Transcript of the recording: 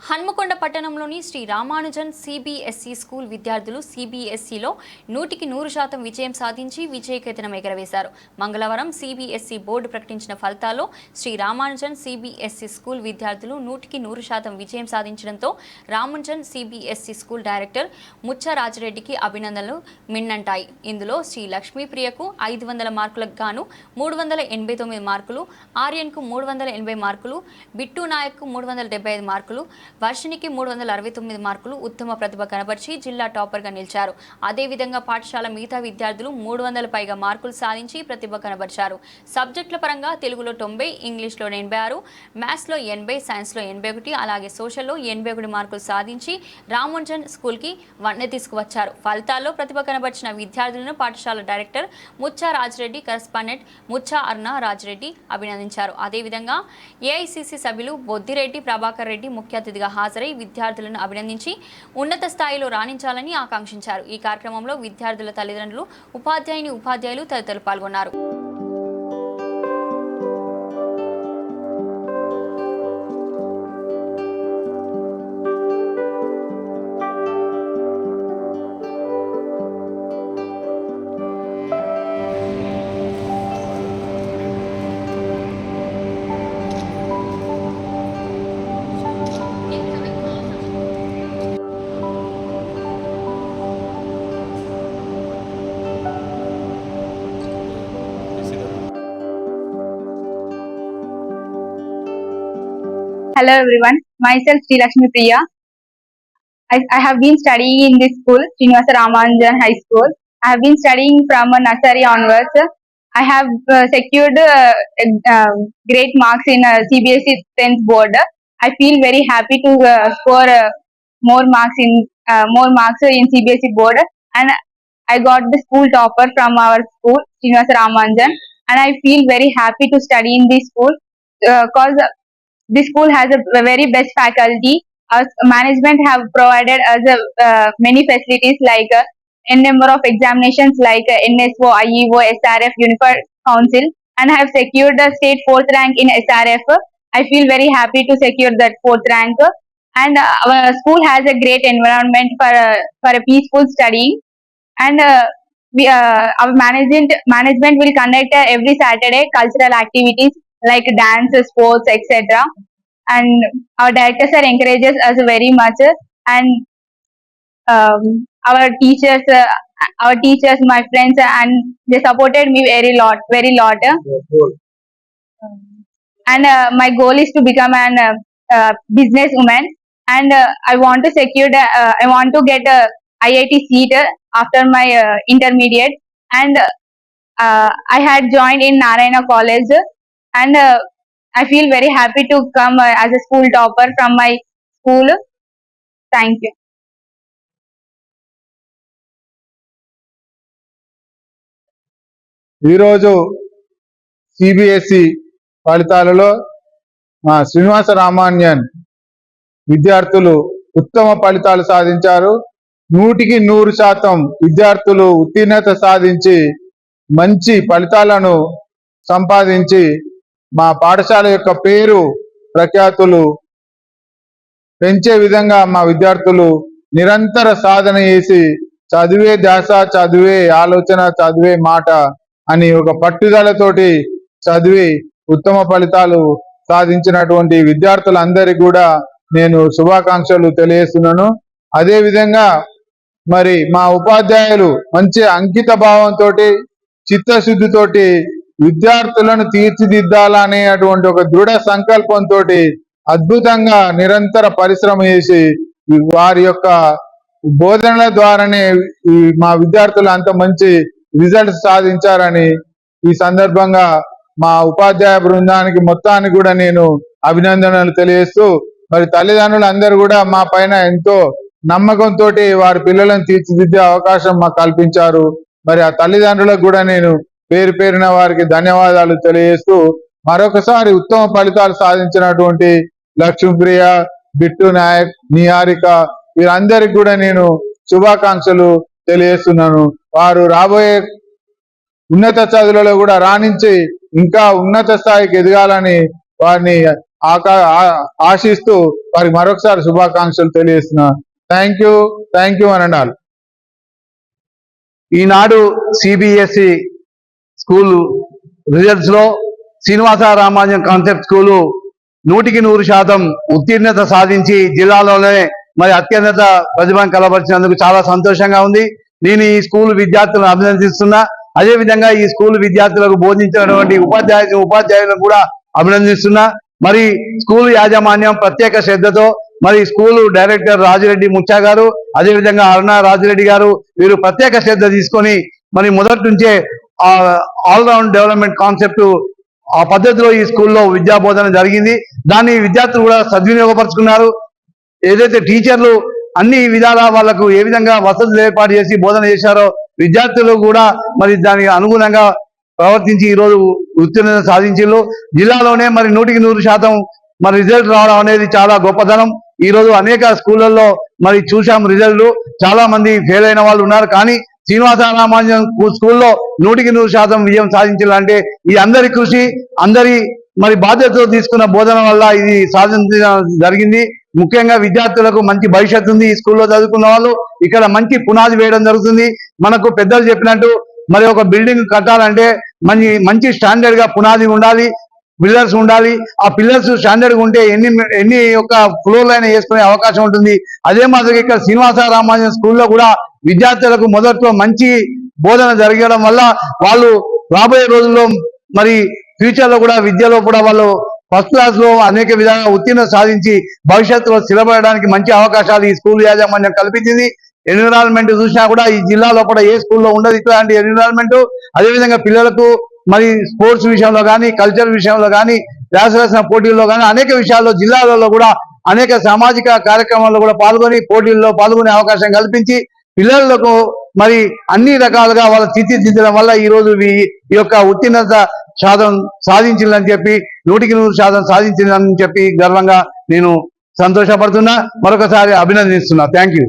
హన్మకొండ పట్టణంలోని Shri Ramanujan CBSE school విద్యార్థులు సిబిఎస్ఈలో నూటికి నూరు శాతం విజయం సాధించి విజయకేతనం ఎగరవేశారు. మంగళవారం సిబిఎస్ఈ బోర్డు ప్రకటించిన ఫలితాల్లో శ్రీ రామానుజన్ సిబిఎస్ఈ స్కూల్ విద్యార్థులు నూటికి నూరు శాతం విజయం సాధించడంతో రామానుజన్ సిబిఎస్ఈ స్కూల్ డైరెక్టర్ ముచ్చరాజరెడ్డికి అభినందనలు మిన్నంటాయి. ఇందులో శ్రీ లక్ష్మీప్రియకు ఐదు వందల మార్కులకు గాను మూడు వందల ఎనభై తొమ్మిది మార్కులు ఆర్యన్కు మూడు వందల ఎనభై మార్కులు బిట్టు నాయక్కు మూడు వందల డెబ్బై ఐదు మార్కులు వర్షినికి మూడు వందల అరవై తొమ్మిది మార్కులు ఉత్తమ ప్రతిభ కనబర్చి జిల్లా టాపర్గా నిలిచారు. అదేవిధంగా పాఠశాల మిగతా విద్యార్థులు మూడు వందల పైగా మార్కులు సాధించి ప్రతిభ కనబర్చారు. సబ్జెక్టుల పరంగా తెలుగులో తొంభై ఇంగ్లీష్లో ఎనభై ఆరు మ్యాథ్స్లో ఎనభై సైన్స్లో ఎనభై ఒకటి అలాగే సోషల్లో ఎనభై ఒకటి మార్కులు సాధించి రామోంజన్ స్కూల్కి వన్నె తీసుకువచ్చారు. ఫలితాల్లో ప్రతిభ కనబర్చిన విద్యార్థులను పాఠశాల డైరెక్టర్ ముచ్చా రాజిరెడ్డి కరస్పాండెంట్ ముచ్చా అర్ణ రాజిరెడ్డి అభినందించారు. అదేవిధంగా ఏఐసిసి సభ్యులు బొద్దిరెడ్డి ప్రభాకర్ రెడ్డి ముఖ్య అతిథి అతిథిగా హాజరై విద్యార్థులను అభినందించి ఉన్నత స్థాయిలో రాణించాలని ఆకాంక్షించారు. ఈ కార్యక్రమంలో విద్యార్థుల తల్లిదండ్రులు ఉపాధ్యాయుని ఉపాధ్యాయులు తదితరులు పాల్గొన్నారు. Hello everyone, myself Sri Lakshmi Priya. I, I have been studying in this school, Srinivasa Ramanujan High School. I have been studying from uh, nursery onwards. I have uh, secured uh, uh, great marks in uh, CBSE 10th board. I feel very happy to uh, score uh, more marks in uh, more marks in CBSE board, and I got the school topper from our school, Srinivasa Ramanujan, and I feel very happy to study in this school because this school has a very best faculty. Our management have provided us uh, many facilities like uh, n number of examinations like uh, NSO, IEO, SRF, Unified Council, and have secured the state fourth rank in SRF. I feel very happy to secure that fourth rank. And uh, our school has a great environment for uh, for a peaceful studying. And uh, we, uh, our management management will conduct uh, every Saturday cultural activities like dance, sports, etc. And our director sir encourages us very much, and um, our teachers, uh, our teachers, my friends, and they supported me very lot, very lot. And uh, my goal is to become an uh, uh, business woman, and uh, I want to secure, the, uh, I want to get a IIT seat after my uh, intermediate, and uh, I had joined in Narayana College, and uh, I feel very happy to come uh, as a school topper from my school. Thank you. ఈరోజు CBSE ఫలితాలలో మా శ్రీనివాస రామాన్యన్ విద్యార్థులు ఉత్తమ ఫలితాలు సాధించారు నూటికి నూరు శాతం విద్యార్థులు ఉత్తీర్ణత సాధించి మంచి ఫలితాలను సంపాదించి మా పాఠశాల యొక్క పేరు ప్రఖ్యాతులు పెంచే విధంగా మా విద్యార్థులు నిరంతర సాధన చేసి చదివే ధ్యాస చదివే ఆలోచన చదివే మాట అని ఒక పట్టుదలతోటి చదివి ఉత్తమ ఫలితాలు సాధించినటువంటి విద్యార్థులందరికీ కూడా నేను శుభాకాంక్షలు తెలియజేస్తున్నాను. అదే విధంగా మరి మా ఉపాధ్యాయులు మంచి అంకిత భావంతో చిత్తశుద్ధితోటి విద్యార్థులను తీర్చిదిద్దాలనేటువంటి ఒక దృఢ సంకల్పంతో అద్భుతంగా నిరంతర పరిశ్రమ చేసి వారి యొక్క బోధనల ద్వారానే ఈ మా విద్యార్థులు అంత మంచి రిజల్ట్స్ సాధించారని ఈ సందర్భంగా మా ఉపాధ్యాయ బృందానికి మొత్తానికి కూడా నేను అభినందనలు తెలియజేస్తూ మరి తల్లిదండ్రులు అందరూ కూడా మా పైన ఎంతో నమ్మకంతో వారి పిల్లలను తీర్చిదిద్దే అవకాశం మాకు కల్పించారు. మరి ఆ తల్లిదండ్రులకు కూడా నేను పేరు పేరిన వారికి ధన్యవాదాలు తెలియజేస్తూ మరొకసారి ఉత్తమ ఫలితాలు సాధించినటువంటి లక్ష్మీప్రియ బిట్టు నాయక్ నిహారిక వీరందరికి కూడా నేను శుభాకాంక్షలు తెలియజేస్తున్నాను. వారు రాబోయే ఉన్నత చదువులలో కూడా రాణించి ఇంకా ఉన్నత స్థాయికి ఎదగాలని వారిని ఆకా- ఆశిస్తూ వారికి మరొకసారి శుభాకాంక్షలు తెలియజేస్తున్నా. థ్యాంక్ యూ థ్యాంక్ యూ అని ఈనాడు సిబిఎస్ఈ స్కూల్ రిజల్ట్స్లో శ్రీనివాస రామానుజం కాన్సెప్ట్ స్కూలు నూటికి నూరు శాతం ఉత్తీర్ణత సాధించి జిల్లాలోనే మరి అత్యున్నత ప్రతిభను కలపరిచినందుకు చాలా సంతోషంగా ఉంది. నేను ఈ స్కూల్ విద్యార్థులను అభినందిస్తున్నా. అదే విధంగా ఈ స్కూల్ విద్యార్థులకు బోధించినటువంటి ఉపాధ్యాయులు ఉపాధ్యాయులను కూడా అభినందిస్తున్నా. మరి స్కూల్ యాజమాన్యం ప్రత్యేక శ్రద్ధతో మరి స్కూలు డైరెక్టర్ రాజిరెడ్డి ముచ్చా గారు అదే విధంగా అరుణ రాజిరెడ్డి గారు వీరు ప్రత్యేక శ్రద్ధ తీసుకొని మరి మొదటి నుంచే ఆల్ రౌండ్ డెవలప్మెంట్ కాన్సెప్ట్ ఆ పద్ధతిలో ఈ స్కూల్లో విద్యా బోధన జరిగింది. దాన్ని విద్యార్థులు కూడా సద్వినియోగపరుచుకున్నారు. ఏదైతే టీచర్లు అన్ని విధాల వాళ్ళకు ఏ విధంగా వసతులు ఏర్పాటు చేసి బోధన చేశారో విద్యార్థులు కూడా మరి దానికి అనుగుణంగా ప్రవర్తించి ఈ రోజు ఉత్తీర్ణత సాధించారు జిల్లాలోనే మరి నూటికి నూరు శాతం మరి రిజల్ట్ రావడం అనేది చాలా గొప్పతనం ఈ రోజు అనేక స్కూళ్ళల్లో మరి చూసాం రిజల్ట్. చాలా మంది ఫెయిల్ అయిన వాళ్ళు ఉన్నారు. కానీ శ్రీనివాస రామానుజన్ స్కూల్లో నూటికి నూరు శాతం విజయం సాధించాలంటే ఈ అందరి కృషి అందరి మరి బాధ్యతతో తీసుకున్న బోధన వల్ల ఇది సాధించడం జరిగింది. ముఖ్యంగా విద్యార్థులకు మంచి భవిష్యత్తు ఉంది. ఈ స్కూల్లో చదువుకున్న వాళ్ళు ఇక్కడ మంచి పునాది వేయడం జరుగుతుంది. మనకు పెద్దలు చెప్పినట్టు మరి ఒక బిల్డింగ్ కట్టాలంటే మంచి మంచి స్టాండర్డ్గా పునాది ఉండాలి. పిల్లర్స్ ఉండాలి. ఆ పిల్లర్స్ స్టాండర్డ్ ఉంటే ఎన్ని ఎన్ని యొక్క ఫ్లోర్లు అయినా వేసుకునే అవకాశం ఉంటుంది. అదే మాదిరిగా ఇక్కడ శ్రీనివాస రామానుజన్ స్కూల్లో కూడా విద్యార్థులకు మొదట్లో మంచి బోధన జరగడం వల్ల వాళ్ళు రాబోయే రోజుల్లో మరి ఫ్యూచర్లో కూడా విద్యలో కూడా వాళ్ళు ఫస్ట్ క్లాస్లో అనేక విధాలుగా ఉత్తీర్ణ సాధించి భవిష్యత్తులో స్థిరపడడానికి మంచి అవకాశాలు ఈ స్కూల్ యాజమాన్యం కల్పించింది. ఎన్విరాన్మెంట్ చూసినా కూడా ఈ జిల్లాలో కూడా ఏ స్కూల్లో ఉండదు ఇట్లాంటి ఎన్విరాన్మెంట్ అదేవిధంగా పిల్లలకు మరి స్పోర్ట్స్ విషయంలో కానీ కల్చర్ విషయంలో కానీ వ్యాసరచన పోటీల్లో కానీ అనేక విషయాల్లో జిల్లాలలో కూడా అనేక సామాజిక కార్యక్రమాల్లో కూడా పాల్గొని పోటీల్లో పాల్గొనే అవకాశం కల్పించి పిల్లలకు మరి అన్ని రకాలుగా వాళ్ళ తీర్చిదిద్దడం వల్ల ఈ రోజు ఈ యొక్క ఉత్తీర్ణత శాతం సాధించిందని చెప్పి నూటికి నూరు శాతం సాధించిందని చెప్పి గర్వంగా నేను సంతోషపడుతున్నా. మరొకసారి అభినందిస్తున్నా. Thank you